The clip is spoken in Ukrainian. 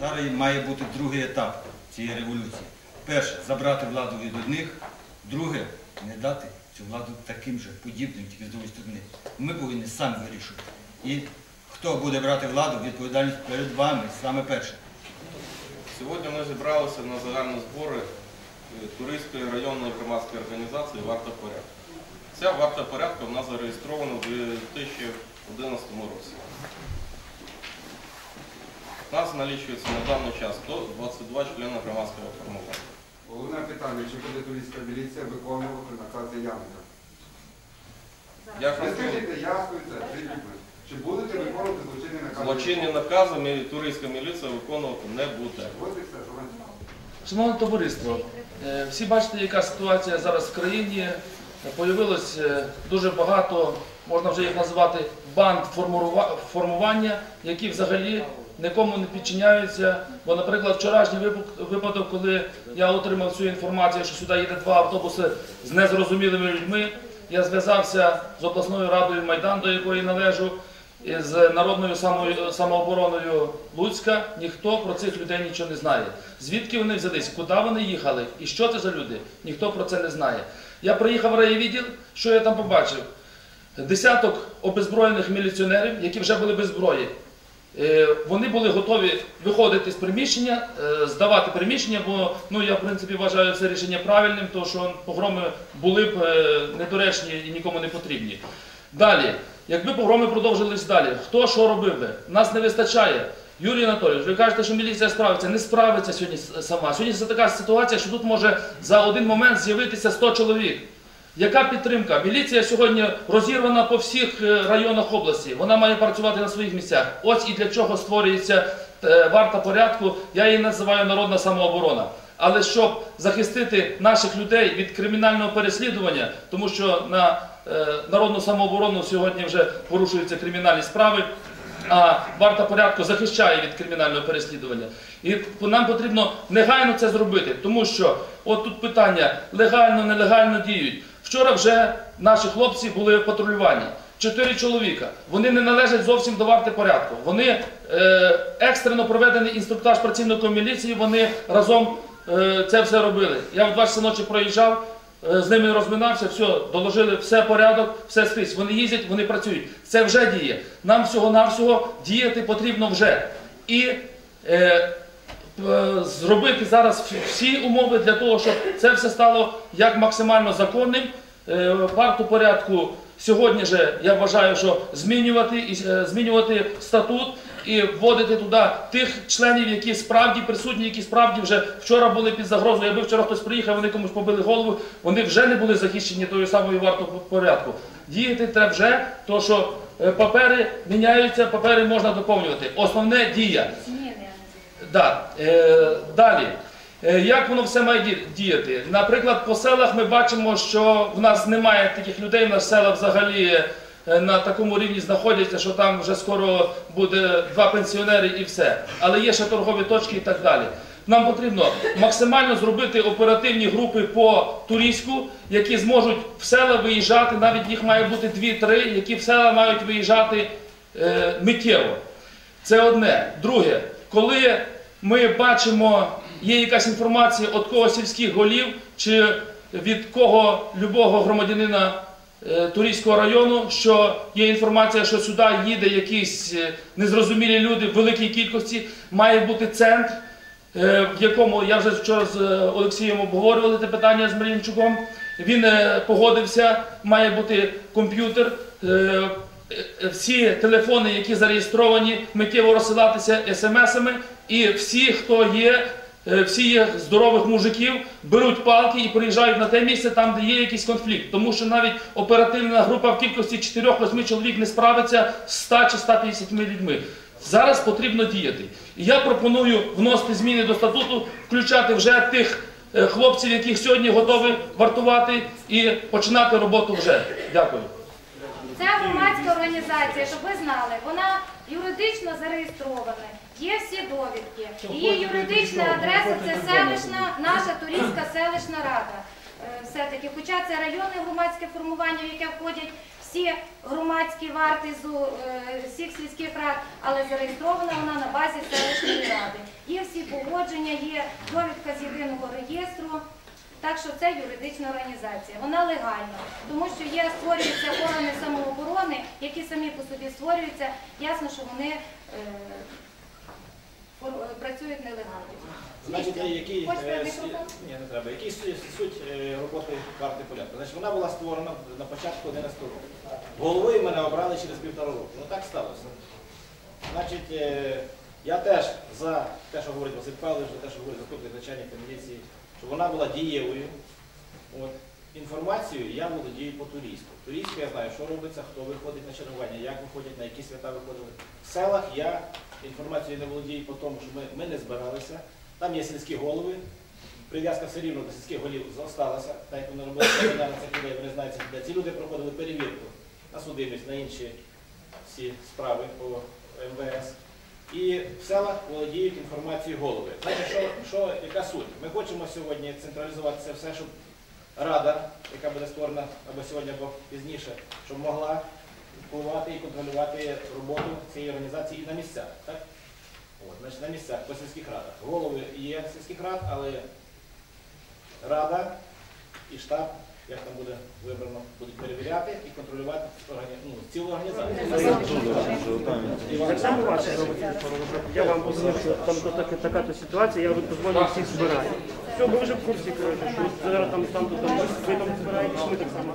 Зараз має бути другий етап цієї революції. Перше забрати владу від одних, друге не дати цю владу таким же подібним, тільки з другої сторони. Ми повинні самі вирішувати. І хто буде брати владу, відповідальність перед вами саме перше. Сьогодні ми зібралися на загальні збори е, Туристської районної громадської організації Варта порядку. Ця варта порядку в нас зареєстрована в 2011 році. У нас налічується на даний час 122 члени громадського формування. Головне питання, чи буде туристська міліція виконувати накази Яника? Я Ви хотів скажіть це, прикріпли. Чи будете виконувати злочинні накази? злочинні накази мі- туристська міліція виконувати не буде. От і все, що вам цікаво. Шановне товариство, е, всі бачите, яка ситуація зараз в країні. Появилось е, дуже багато, можна вже їх називати, банд формурува- формування, які взагалі нікому не підчиняються. Бо, наприклад, вчорашній випадок- коли я отримав цю інформацію, що сюди їде два автобуси з незрозумілими людьми, я зв'язався з обласною радою Майдан, до якої належу, з народною самообороною Луцька. Ніхто про цих людей нічого не знає. Звідки вони взялись, куди вони їхали і що це за люди, ніхто про це не знає. Я приїхав в райвідділ, що я там побачив? Десяток обезброєних міліціонерів, які вже були без зброї. Е, Вони були готові виходити з приміщення, е, здавати приміщення, бо ну я в принципі вважаю це рішення правильним, тому що погроми були б е, недоречні і нікому не потрібні. Далі, якби погроми продовжились далі, хто що робив би? Нас не вистачає. Юрій Анатолійович, ви кажете, що міліція справиться. Не справиться сьогодні сама. Сьогодні це така ситуація, що тут може за один момент з'явитися 100 чоловік. Яка підтримка? Міліція сьогодні розірвана по всіх е, районах області. Вона має працювати на своїх місцях. Ось і для чого створюється е, варта порядку. Я її називаю народна самооборона. Але щоб захистити наших людей від кримінального переслідування, тому що на е, народну самооборону сьогодні вже порушуються кримінальні справи. А варта порядку захищає від кримінального переслідування. І нам потрібно негайно це зробити, тому що от тут питання легально, нелегально діють. Вчора вже наші хлопці були в патрулюванні. Чотири чоловіка. Вони не належать зовсім до варти порядку. Вони е, екстрено проведений інструктаж працівником міліції. Вони разом е, це все робили. Я в 2 часа ночі проїжджав. Е, З ними розминався, все, доложили, все порядок, все скрізь. Вони їздять, вони працюють. Це вже діє. Нам всього-навсього діяти потрібно вже. І е, зробити зараз всі- умови для того, щоб це все стало як максимально законним. Е, Варту порядку сьогодні же я вважаю, що змінювати е, змінювати статут і вводити туди тих членів, які справді присутні, які справді вже вчора були під загрозою. Якби вчора хтось приїхав, вони комусь побили голову, вони вже не були захищені тою самою вартою порядку. Діяти треба вже, то що е, папери міняються, папери можна доповнювати. Основне дія. Зміни, а не зміни. Да. Е, далі. Е, як воно все має діяти? Наприклад, по селах ми бачимо, що в нас немає таких людей, в нас села взагалі е, на такому рівні знаходяться, що там вже скоро буде два пенсіонери і все. Але є ще торгові точки і так далі. Нам потрібно максимально зробити оперативні групи по туристську, які зможуть в села виїжджати, навіть їх має бути 2-3, які в села мають виїжджати е, миттєво. Це одне. Друге, коли ми бачимо, є якась інформація від кого сільських голів чи від кого любого громадянина е, Турійського району, що є інформація, що сюди їде якісь е, незрозумілі люди в великій кількості, має бути центр, е, в якому я вже вчора з Олексієм обговорювали те питання з Марінчуком. Він погодився, має бути комп'ютер. всі телефони, які зареєстровані, миттєво розсилатися смс-ами, і всі, хто є, е, всі є здорових мужиків, беруть палки і приїжджають на те місце, там, де є якийсь конфлікт. Тому що навіть оперативна група в кількості 4-8 чоловік не справиться з 100 чи 150 людьми. Зараз потрібно діяти. І я пропоную вносити зміни до статуту, включати вже тих е, хлопців, яких сьогодні готові вартувати, і починати роботу вже. Дякую. Ця громадська організація, щоб ви знали, вона юридично зареєстрована. Є всі довідки. Її юридична адреса це селищна, наша Турійська селищна рада. Е, Все-таки, хоча це районне громадське формування, в яке входять всі громадські варти з е, всіх сільських рад, але зареєстрована вона на базі селищної ради. Є всі погодження, є довідка з єдиного реєстру. Так що це юридична організація. Вона легальна, тому що є створюються органи самооборони, які самі по собі створюються. Ясно, що вони е, е, працюють нелегально. Значить, е, який, е, мікрофон? ні, не треба. Який суть, суть е, роботи варти порядку? Значить, вона була створена на початку 11 року. Головою мене обрали через півтора року. Ну так сталося. Значить, е, я теж за те, що говорить Василь Павлович, за те, що говорить заступник начальника міліції, щоб вона була дієвою. От. Інформацією я володію по турійську. Турійську я знаю, що робиться, хто виходить на чергування, як виходять, на які свята виходили. В селах я інформацією не володію по тому, що ми, ми не збиралися. Там є сільські голови. Прив'язка все рівно до сільських голів залишилася, так як вони робили семінар на цих людей, вони знають цих. Ці люди проходили перевірку на судимість, на інші всі справи по МВС. І в селах володіють інформацією голови. Знаєте, що, що, яка суть? Ми хочемо сьогодні централізувати це все, щоб рада, яка буде створена або сьогодні, або пізніше, щоб могла впливати і контролювати роботу цієї організації і на місцях. Так? От, значить, на місцях, по сільських радах. Голови є сільських рад, але рада і штаб, як там буде вибрано, будуть перевіряти і контролювати органі... ну, цілу організацію. Так само ваше робите. Я вам позвонив, що там така, ситуація, я вже позвонив всіх збираю. Все, ми вже в курсі, коротше, що зараз там, там, то, там, ви там збираєте, ми так само.